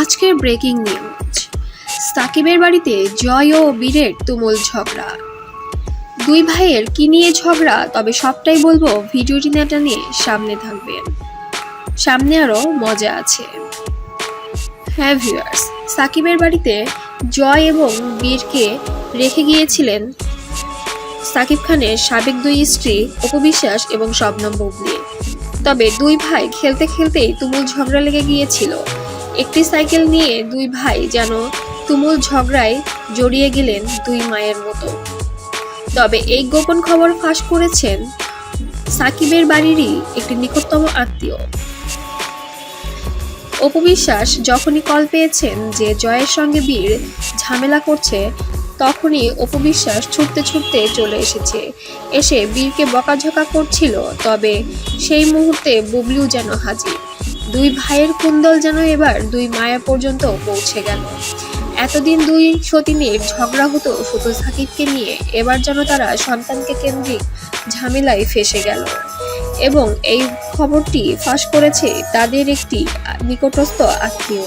আজকের breaking news সাকিবের বাড়িতে জয় ও বীরের তুমুল ঝগড়া। দুই ভাইয়ের কি নিয়ে ঝগড়া, তবে সবটাই বলব ভিডিওটি না নিয়ে সামনে থাকবেন। সামনে আরও মজা আছে। হ্যাঁ ভিউয়ার্স সাকিবের বাড়িতে জয় এবং বীরকে রেখে গিয়েছিলেন সাকিব খানের সাবেক দুই স্ত্রী অপবিশ্বাস এবং শবনম বুবলি। তবে দুই ভাই খেলতে খেলতেই তুমুল ঝগড়া লেগে গিয়েছিল। একটি সাইকেল নিয়ে দুই ভাই যেন তুমুল ঝগড়ায় জড়িয়ে গেলেন দুই মায়ের মতো। তবে এই গোপন খবর ফাঁস করেছেন সাকিবের বাড়িরই একটি নিকটতম আত্মীয়। অপবিশ্বাস যখনই কল পেয়েছেন যে জয়ের সঙ্গে বীর ঝামেলা করছে, তখনই অপবিশ্বাস ছুটতে ছুটতে চলে এসেছে। এসে বীরকে বকাঝকা করছিল, তবে সেই মুহূর্তে বুবলিও যেন হাজির। দুই ভাইয়ের কুন্দল যেন এবার দুই মায়া পর্যন্ত পৌঁছে গেল। এতদিন দুই সতীনের ঝগড়া হতো শুধু সাকিবকে নিয়ে, এবার যেন তারা সন্তানকে কেন্দ্রিক ঝামেলায় ফেসে গেল। এবং এই খবরটি ফাঁস করেছে তাদের একটি নিকটস্থ আত্মীয়।